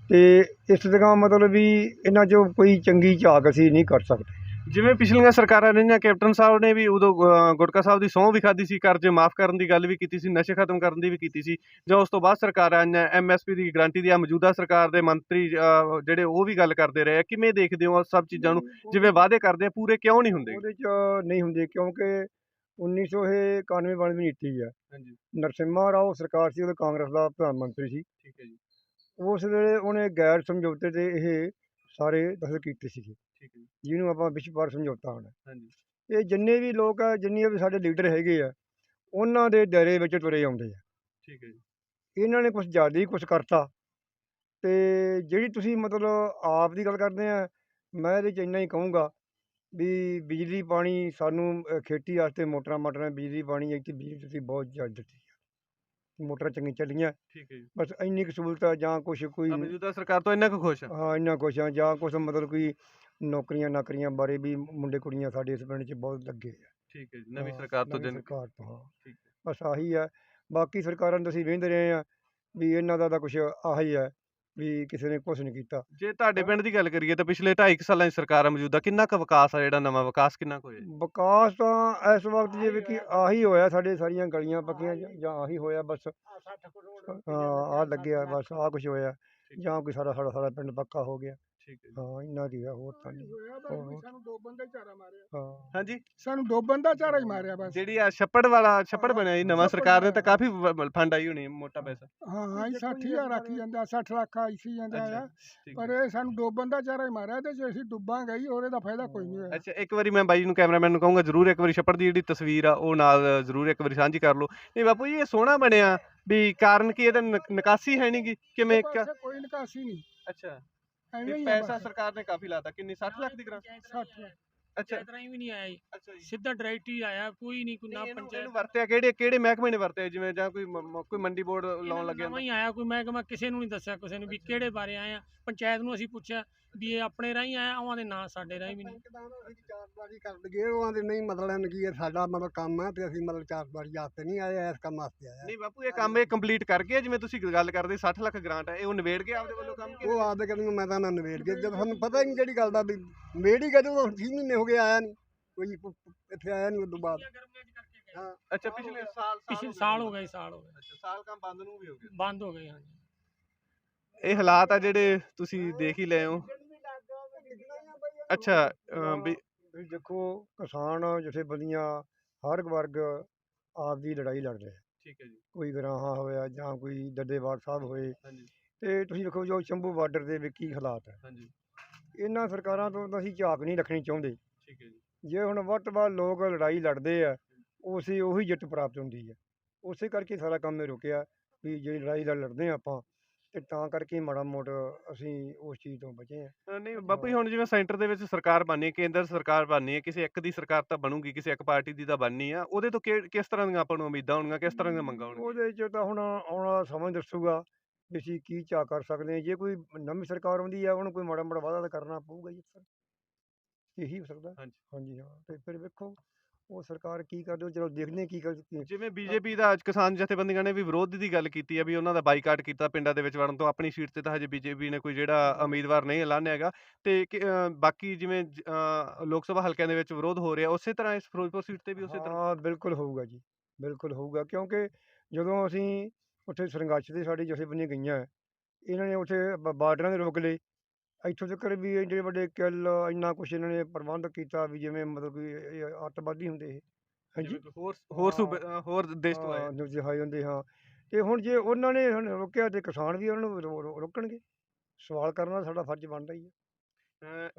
ਤੇ ਇਸ ਦਾ ਮਤਲਬ ਵੀ ਇਹਨਾਂ 'ਚੋਂ ਕੋਈ ਚੰਗੀ ਝਾਕ ਅਸੀਂ ਨਹੀਂ ਕਰ ਸਕਦੇ। ਜਿਵੇਂ ਪਿਛਲੀਆਂ ਸਰਕਾਰਾਂ ਰਹੀਆਂ ਕੈਪਟਨ ਸਾਹਿਬ ਨੇ ਵੀ ਉਦੋਂ ਅ, ਗੁਟਕਾ ਸਾਹਿਬ ਦੀ ਸਹੁੰ ਵੀ ਖਾਧੀ ਸੀ ਕਰਜ਼ੇ ਮਾਫ ਕਰਨ ਦੀ ਗੱਲ ਵੀ ਕੀਤੀ ਸੀ ਨਸ਼ੇ ਖਤਮ ਕਰਨ ਦੀ ਵੀ ਕੀਤੀ ਸੀ ਜਾਂ ਉਸ ਤੋਂ ਬਾਅਦ ਸਰਕਾਰਾਂ ਆਈਆਂ ਐਮਐਸਪੀ ਦੀ ਗਾਰੰਟੀ ਦੀ ਆ ਮੌਜੂਦਾ ਸਰਕਾਰ ਦੇ ਮੰਤਰੀ ਅ, ਜਿਹੜੇ ਉਹ ਵੀ ਗੱਲ ਕਰਦੇ ਰਹੇ ਆ ਕਿਵੇਂ ਦੇਖਦੇ ਹੋ ਉਹ ਸਭ ਚੀਜ਼ਾਂ ਨੂੰ? ਜਿਵੇਂ ਵਾਅਦੇ ਕਰਦੇ ਆ ਪੂਰੇ ਕਿਉਂ ਨਹੀਂ ਹੁੰਦੇ? ਉਹਦੇ 'ਚ ਨਹੀਂ ਹੁੰਦੇ ਕਿਉਂਕਿ 1991 ਬਣ ਨੀਤੀ ਹੈ ਹਾਂਜੀ। ਨਰਸਿਮਹਾ ਰਾਓ ਸਰਕਾਰ ਸੀ ਉਹਦੇ ਕਾਂਗਰਸ ਦਾ ਪ੍ਰਧਾਨ ਮੰਤਰੀ ਸੀ। ਠੀਕ ਹੈ ਜੀ। ਉਸ ਵੇਲੇ ਉਹਨੇ ਗੈਰ ਸਮਝੌਤੇ ਤੇ ਇਹ ਸਾਰੇ ਦਖਲ ਕੀਤੇ ਸੀਗੇ। ਠੀਕ ਹੈ ਜੀ। ਜਿਹਨੂੰ ਆਪਾਂ ਵਿਸ਼ਵ ਸਮਝੌਤਾ ਹਨ ਹਾਂਜੀ। ਇਹ ਜਿੰਨੇ ਵੀ ਲੋਕ ਆ ਜਿੰਨੇ ਵੀ ਸਾਡੇ ਲੀਡਰ ਹੈਗੇ ਆ ਉਹਨਾਂ ਦੇ ਦਾਇਰੇ ਵਿੱਚ ਤੁਰੇ ਆਉਂਦੇ ਆ। ਠੀਕ ਹੈ ਜੀ। ਇਹਨਾਂ ਨੇ ਕੁਝ ਜ਼ਿਆਦਾ ਹੀ ਕੁਝ ਕਰਤਾ। ਤੇ ਜਿਹੜੀ ਤੁਸੀਂ ਮਤਲਬ ਆਪ ਦੀ ਗੱਲ ਕਰਦੇ ਆ ਮੈਂ ਇਹਦੇ 'ਚ ਇੰਨਾ ਹੀ ਕਹੂੰਗਾ ਵੀ ਬਿਜਲੀ ਪਾਣੀ ਸਾਨੂੰ ਅ, ਖੇਤੀ ਵਾਸਤੇ ਮੋਟਰਾਂ ਮਾਟਰਾਂ ਬਿਜਲੀ ਪਾਣੀ ਇੱਥੇ ਬਿਜਲੀ ਤੁਸੀਂ ਬਹੁਤ ਜ਼ਿਆਦਾ ਦਿੱਤੀ ਆ। ਮੋਟਰਾਂ ਚੰਗੀ ਚੱਲੀਆਂ। ਠੀਕ ਹੈ ਜੀ। ਬਸ ਇੰਨੀ ਕੁ ਸਹੂਲਤ ਆ ਜਾਂ ਕੁਛ ਕੋਈ ਤਾਂ ਮੌਜੂਦਾ ਸਰਕਾਰ ਤੋਂ ਇੰਨਾ ਕੁ ਖੁਸ਼ ਆ? ਹਾਂ ਇੰਨਾ ਕੁਛ ਆ ਜਾਂ ਕੁਛ ਮਤਲਬ ਕੋਈ ਨੌਕਰੀਆਂ ਨਾਕਰੀਆਂ ਬਾਰੇ ਵੀ ਮੁੰਡੇ ਕੁੜੀਆਂ ਸਾਡੇ ਇਸ ਪਿੰਡ 'ਚ ਬਹੁਤ ਲੱਗੇ ਆ। ਠੀਕ ਹੈ ਜੀ ਨਵੀਂ ਹਾਂ, ਸਰਕਾਰ ਤੋਂ ਨਵੀਂ ਜਨ ਸਰਕਾਰ ਤੋਂ ਹਾਂ। ਠੀਕ ਬਸ ਆਹੀ ਹੈ ਬਾਕੀ ਸਰਕਾਰਾਂ ਨੂੰ ਅਸੀਂ ਵੇਖਦੇ ਰਹੇ ਆ ਵੀ ਇਹਨਾਂ ਦਾ ਤਾਂ ਕੁਛ ਆਹੀ ਹੈ ਵੀ ਕਿਸੇ ਨੇ ਕੁਛ ਨਹੀਂ ਕੀਤਾ। ਜੇ ਤੁਹਾਡੇ ਪਿੰਡ ਦੀ ਗੱਲ ਕਰੀਏ ਤਾਂ ਪਿਛਲੇ 2.5 ਸਾਲਾਂ ਦੀ ਸਰਕਾਰ ਆ ਮੌਜੂਦਾ ਕਿੰਨਾ ਕੁ ਵਿਕਾਸ ਆ ਜਿਹੜਾ ਨਵਾਂ ਵਿਕਾਸ ਕਿੰਨਾ ਕੁ ਹੋਇਆ ਜੀ? ਵਿਕਾਸ ਤਾਂ ਇਸ ਵਕਤ ਜਿਵੇਂ ਕਿ ਆਹੀ ਹੋਇਆ ਸਾਡੇ ਸਾਰੀਆਂ ਗਲੀਆਂ ਪੱਕੀਆਂ ਜਾਂ- ਜਾਂ ਆਹੀ ਹੋਇਆ ਬਸ। ਹਾਂ ਆ ਲੱਗਿਆ ਬਸ ਆ ਕੁਛ ਹੋਇਆ ਜਾਂ ਕੋਈ ਸਾਡਾ ਸਾਡਾ ਸਾਡਾ ਪਿੰਡ ਪੱਕਾ ਹੋ ਗਿਆ। ਠੀਕ ਹੈ ਜੀ। ਹਾਂ ਇੰਨਾ ਕੀ ਹੋਇਆ ਹੋਰ ਤਾਂ ਨਹੀਂ। ਹੋਇਆ ਬਸ ਵੀ ਸਾਨੂੰ ਦੋ ਬੰਦੇ ਝਾੜਾ ਮਾਰਿਆ। ਹਾਂ। ਹਾਂਜੀ? ਸਾਨੂੰ ਦੋ ਬੰਦਾ ਝਾੜਾ ਹੀ ਮਾਰਿਆ ਬਸ। ਜਿਹੜੀ ਆ ਛੱਪੜ ਵਾਲਾ ਛੱਪੜ ਹਾਂ, ਬਣਿਆ ਜੀ ਨਵਾਂ ਛੱਪੜ ਸਰਕਾਰ ਨੇ ਤਾਂ। ਕਾਫੀ ਫੰਡ ਆਈ ਹੋਣੀ ਹੈ, ਮੋਟਾ ਪੈਸਾ। ਹਾਂ ਹਾਂ 60000 ਆਖੀ ਜਾਂਦਾ 60 ਲੱਖ ਆਈ ਜਾਂਦਾ ਆ ਠੀਕ ਪਰ ਹੈ। ਇਹ ਸਾਨੂੰ ਦੋ ਬੰਦਾ ਝਾੜਾ ਹੀ ਮਾਰਿਆ ਤੇ ਜੇ ਅਸੀਂ ਡੁੱਬਾਂਗੇ ਹੀ ਉਹਦੇ ਦਾ ਫਾਇਦਾ ਕੋਈ ਨਹੀਂ ਹੋਇਆ। ਅੱਛਾ ਇੱਕ ਵਾਰੀ ਮੈਂ ਬਾਈ ਨੂੰ ਕੈਮਰਾਮੈਨ ਨੂੰ ਕਹੂੰਗਾ ਜਰੂਰ ਇੱਕ ਵਾਰੀ ਛੱਪੜ ਦੀ ਜਿਹੜੀ ਤਸਵੀਰ ਆ ਉਹ ਨਾਲ ਜਰੂਰ ਇੱਕ ਵਾਰੀ ਸਾਂਝੀ ਕਰ ਲਓ। ਨਹੀਂ ਬਾਪੂ ਜੀ ਇਹ ਸੋਹਣਾ ਬਣਿਆ ਵੀ ਕਾਰਨ ਕੀ ਇਹਦਾ ਨਿਕ- ਨਿਕਾਸੀ ਹੈ ਨਹੀਂਗੀ ਕਿਵੇਂ ਇਹਦੇ ਇੱਕ ਪਾਸੇ ਕੋਈ ਨਿਕਾਸੀ ਨਹੀਂ। ਅੱਛਾ। ਐਵੇਂ ਵੀ ਹੀ ਆ ਪੈਸਾ ਬਸ। ਸਰਕਾਰ ਨੇ ਕਾਫੀ ਲਾਤਾ। ਕਿੰਨੀ? 60 ਲੱਖ ਦੀ ਗ੍ਰਾਂਟ? 60 ਅੱਛਾ। ਇਤਨਾ ਹੀ ਵੀ ਨਹੀਂ ਆਇਆ ਜੀ। ਅੱਛਾ ਜੀ। ਸਿੱਧਾ ਡਾਇਰੈਕਟ ਹੀ ਆਇਆ ਕੋਈ ਨਹੀਂ ਕੋਈ ਨਾ ਇਹਨੂੰ ਪੰਚਾਇਤ ਇਹਨੂੰ ਵਰਤਿਆ ਕਿਹੜੇ ਕਿਹੜੇ ਮਹਿਕਮੇ ਨੇ ਵਰਤਿਆ? ਜਿਵੇਂ ਜਾਂ ਕੋਈ ਮ- ਮ- ਕੋਈ ਮੰਡੀ ਬੋਰਡ ਲਾਉਣ ਲੱਗਿਆ ਨਵਾਂ ਹੀ ਆਇਆ ਕੋਈ ਮੈਂ ਕਿਹਾ ਕਿਸੇ ਨੂੰ ਨਹੀਂ ਦੱਸਿਆ ਕਿਸੇ ਨੂੰ ਵੀ ਕਿਹੜੇ ਬਾਰੇ ਆਏ ਆ। ਪੰਚਾਇਤ ਨੂੰ ਅਸੀਂ ਪੁੱਛਿਆ ਵੀ ਇਹ ਆਪਣੇ ਰਾਹੀਂ ਆਇਆ ਉਹਨਾਂ ਦੇ ਨਾਂ ਸਾਡੇ ਰਾਹੀਂ ਵੀ ਨਹੀਂ। ਚਾਰਬਾਰੀ ਕਰ ਲਈਏ ਉਹ ਦੇ ਨਹੀਂ ਮਤਲਬ ਕੀ ਇਹ ਸਾਡਾ ਮਤਲਬ ਕੰਮ ਹੈ ਤੇ ਅਸੀਂ ਮਤਲਬ ਚਾਰਬਾਰੀ ਵਾਸਤੇ ਨਹੀਂ ਆਏ ਇਸ ਕੰਮ ਵਾਸਤੇ ਆਏ। ਨਹੀਂ ਬਾਪੂ ਇਹ ਕੰਮ ਇਹ ਕੰਪਲੀਟ ਕਰ ਗਿਆ ਜਿਵੇਂ ਤੁਸੀਂ ਗੱਲ ਕਰਦੇ 60 ਲੱਖ ਗ੍ਰਾਂਟ ਹੈ ਇਹ ਉਹ ਨਿਬੇੜ ਕੇ ਆਪਦੇ ਵੱਲੋਂ ਕੰਮ ਉਹ ਆਪਦੇ ਕਹਿੰਦੇ ਮੈਂ ਤਾਂ ਨਾ ਨਵੇੜ ਕੇ ਜਦੋਂ ਸਾਨੂੰ ਪਤਾ ਹੀ ਨਹੀਂ ਕਿਹੜੀ ਗੱਲ ਦਾ ਵੀ ਨਵੇੜ ਹੀ ਕਦੋਂ 6 ਮਹੀਨੇ ਹੋ ਗਏ ਆਇਆ ਨਹੀਂ ਕੋਈ ਇੱਥੇ ਆਇਆ ਨਹੀਂ ਉਦੋਂ ਬਾਅਦ। ਹਾਂ। ਅੱਛਾ ਪਿਛਲੇ ਸਾਲ ਪਿਛਲੇ ਸਾਲ ਹੋ ਗਏ ਸਾਲ ਹੋ ਗਏ। ਅੱਛਾ ਸਾਲ ਕੰਮ ਬੰਦ ਨੂੰ ਵੀ ਹੋ ਗਿਆ ਬੰਦ ਹੋ ਗਏ ਹਾਂਜੀ। ਇਹ ਹਾਲਾਤ ਆ ਜਿਹੜੇ ਤੁਸੀਂ ਦੇਖ ਹੀ ਲਏ ਹੋ। ਅੱਛਾ ਅਮ ਵੀ ਵੀ ਦੇਖੋ ਕਿਸਾਨ ਜਥੇਬੰਦੀਆਂ ਹਰ ਇੱਕ ਵਰਗ ਆਪ ਦੀ ਲੜਾਈ ਲੜ ਰਿਹਾ। ਠੀਕ ਹੈ ਜੀ। ਕੋਈ ਗਰਾਹਾਂ ਹੋਇਆ ਜਾਂ ਕੋਈ ਡੱਡੇਵਾਲ ਸਾਹਿਬ ਹੋਏ। ਹਾਂਜੀ। ਤੇ ਤੁਸੀਂ ਦੇਖੋ ਜੋ ਸ਼ੰਭੂ ਬਾਰਡਰ ਦੇ ਵਿੱਚ ਕੀ ਹਾਲਾਤ ਹੈ। ਹਾਂਜੀ। ਇਹਨਾਂ ਸਰਕਾਰਾਂ ਤੋਂ ਤਾਂ ਅਸੀਂ ਝਾਕ ਨਹੀਂ ਰੱਖਣੀ ਚਾਹੁੰਦੇ। ਠੀਕ ਹੈ ਜੀ। ਜੇ ਹੁਣ ਵੱਧ ਤੋਂ ਵੱਧ ਲੋਕ ਲੜਾਈ ਲੜਦੇ ਆ ਉਸੇ ਉਹੀ ਜਿੱਤ ਪ੍ਰਾਪਤ ਹੁੰਦੀ ਹੈ। ਉਸੇ ਕਰਕੇ ਸਾਰਾ ਕੰਮ ਇਹ ਰੁਕਿਆ ਵੀ ਜੇ ਲੜਾਈ ਲੜ ਲੜਦੇ ਆ ਆਪਾਂ ਤੇ ਤਾਂ ਕਰਕੇ ਮਾੜਾ ਮੋਟ ਅਸੀਂ ਉਸ ਚੀਜ਼ ਤੋਂ ਬਚੇ ਆ ਅ, ਨਹੀਂ ਬਾਪੂ ਜੀ ਹੁਣ ਜਿਵੇਂ ਸੈਂਟਰ ਦੇ ਵਿੱਚ ਸਰਕਾਰ ਬਣਨੀ ਹੈ ਕੇਂਦਰ ਸਰਕਾਰ ਬਣਨੀ ਹੈ ਕਿਸੇ ਇੱਕ ਦੀ ਸਰਕਾਰ ਤਾਂ ਬਣੂਗੀ ਕਿਸੇ ਇੱਕ ਪਾਰਟੀ ਦੀ ਤਾਂ ਬਣਨੀ ਆ ਉਹਦੇ ਤੋਂ ਕਿ- ਕਿਸ ਤਰ੍ਹਾਂ ਦੀਆਂ ਆਪਾਂ ਨੂੰ ਉਮੀਦਾਂ ਹੋਣਗੀਆਂ ਕਿਸ ਤਰ੍ਹਾਂ ਦੀਆਂ ਮੰਗਾਂ ਹੋਣਗੀਆਂ? ਉਹਦੇ 'ਚ ਤਾਂ ਹੁਣ ਆਉਣ ਵਾਲਾ ਸਮਾਂ ਹੀ ਦੱਸੂਗਾ ਵੀ ਅਸੀਂ ਕੀ ਚਾਅ ਕਰ ਸਕਦੇ ਹਾਂ। ਜੇ ਕੋਈ ਨਵੀਂ ਸਰਕਾਰ ਆਉਂਦੀ ਆ ਉਹਨੂੰ ਕੋਈ ਮਾੜਾ ਮਾੜਾ ਵਾਅਦਾ ਤਾਂ ਕਰਨਾ ਪਊਗਾ ਜੀ ਇਹੀ ਹੋ ਸਕਦਾ। ਹਾਂਜੀ। ਹਾਂਜੀ ਹਾਂ ਤੇ ਫਿਰ ਵੇਖੋ। ਉਹ ਸਰਕਾਰ ਕੀ ਕਰਦੇ ਚਲੋ ਦੇਖਦੇ ਹਾਂ ਕੀ ਕਰਦੀ ਜਿਵੇਂ ਬੀਜੇਪੀ ਦਾ ਅੱਜ ਕਿਸਾਨ ਜਥੇਬੰਦੀਆਂ ਨੇ ਵੀ ਵਿਰੋਧ ਦੀ ਗੱਲ ਕੀਤੀ ਹੈ ਵੀ ਉਹਨਾਂ ਦਾ ਬਾਈਕਾਟ ਕੀਤਾ ਪਿੰਡਾਂ ਦੇ ਵਿੱਚ ਵੜਨ ਤੋਂ ਆਪਣੀ ਸੀਟ ਤੇ ਤਾਂ ਹਜੇ ਬੀਜੇਪੀ ਨੇ ਕੋਈ ਜਿਹੜਾ ਉਮੀਦਵਾਰ ਨਹੀਂ ਐਲਾਨਿਆ ਹੈਗਾ। ਤੇ ਬਾਕੀ ਜਿਵੇਂ ਲੋਕ ਸਭਾ ਹਲਕਿਆਂ ਦੇ ਵਿੱਚ ਵਿਰੋਧ ਹੋ ਰਿਹਾ ਉਸੇ ਤਰ੍ਹਾਂ ਇਸ ਫਿਰੋਜ਼ਪੁਰ ਸੀਟ ਤੇ ਵੀ ਉਸੇ ਤਰ੍ਹਾਂ। ਹਾਂ ਬਿਲਕੁਲ ਹੋਊਗਾ ਜੀ ਬਿਲਕੁਲ ਹੋਊਗਾ ਕਿਉਂਕਿ ਜਦੋਂ ਅਸੀਂ ਉੱਥੇ ਸੰਘਰਸ਼ ਦੇ ਸਾਡੀ ਜਥੇਬੰਦੀਆਂ ਗਈਆਂ ਇਹਨਾਂ ਨੇ ਉੱਥੇ ਬਾਰਡਰਾਂ ਦੇ ਰੋਕ ਲਏ। ਇੱਥੋਂ ਤੱਕ ਵੀ ਜਿਹੜੇ ਵੱਡੇ ਕਿੱਲ ਇੰਨਾ ਕੁਛ ਇਹਨਾਂ ਨੇ ਪ੍ਰਬੰਧ ਕੀਤਾ ਵੀ ਜਿਵੇਂ ਮਤਲਬ ਕਿ ਇਹ ਅੱਤਵਾਦੀ ਹੁੰਦੇ ਇਹ ਹਾਂਜੀ? ਹੋਰ ਹੋਰ ਸੂਬੇ ਹੋਰ ਦੇਸ਼ ਤੋਂ ਆਏ ਹਾਂ, ਦਿਖਾਏ ਹੁੰਦੇ ਹਾਂ। ਤੇ ਹੁਣ ਜੇ ਉਹਨਾਂ ਨੇ ਹੁਣ ਰੋਕਿਆ ਤੇ ਕਿਸਾਨ ਵੀ ਉਹਨਾਂ ਨੂੰ ਰੋ- ਰੋ- ਰੋਕਣਗੇ। ਸਵਾਲ ਕਰਨਾ ਸਾਡਾ ਫਰਜ਼ ਬਣਦਾ ਹੀ ਹੈ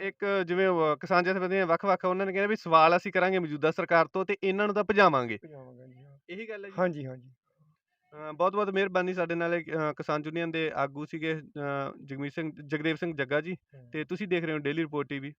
ਇੱਕ ਜਿਵੇਂ ਅ, ਕਿਸਾਨ ਜਥੇਬੰਦੀਆਂ ਵੱਖ-ਵੱਖ ਉਹਨਾਂ ਨੇ ਕਿਹਾ ਵੀ ਸਵਾਲ ਅਸੀਂ ਕਰਾਂਗੇ ਮੌਜੂਦਾ ਸਰਕਾਰ ਤੋਂ ਤੇ ਇਹਨਾਂ ਨੂੰ ਤਾਂ ਭਜਾਵਾਂਗੇ। ਭਜਾਵਾਂਗੇ ਜੀ ਹਾਂ। ਇਹੀ ਗੱਲ ਹੈ ਜੀ? ਹਾਂਜੀ ਹਾਂਜੀ। ਬਹੁਤ ਬਹੁਤ ਮਿਹਰਬਾਨੀ ਸਾਡੇ ਨਾਲ ਇਹ, ਅ, ਕਿਸਾਨ ਯੂਨੀਅਨ ਦੇ ਆਗੂ ਸੀਗੇ ਅ, ਜਗਮੀਤ ਸਿੰਘ ਜਗਦੇਵ ਸਿੰਘ ਜੱਗਾ ਜੀ। ਤੇ ਤੁਸੀਂ ਦੇਖ ਰਹੇ ਹੋ ਡੇਲੀ ਰਿਪੋਰਟ ਟੀਵੀ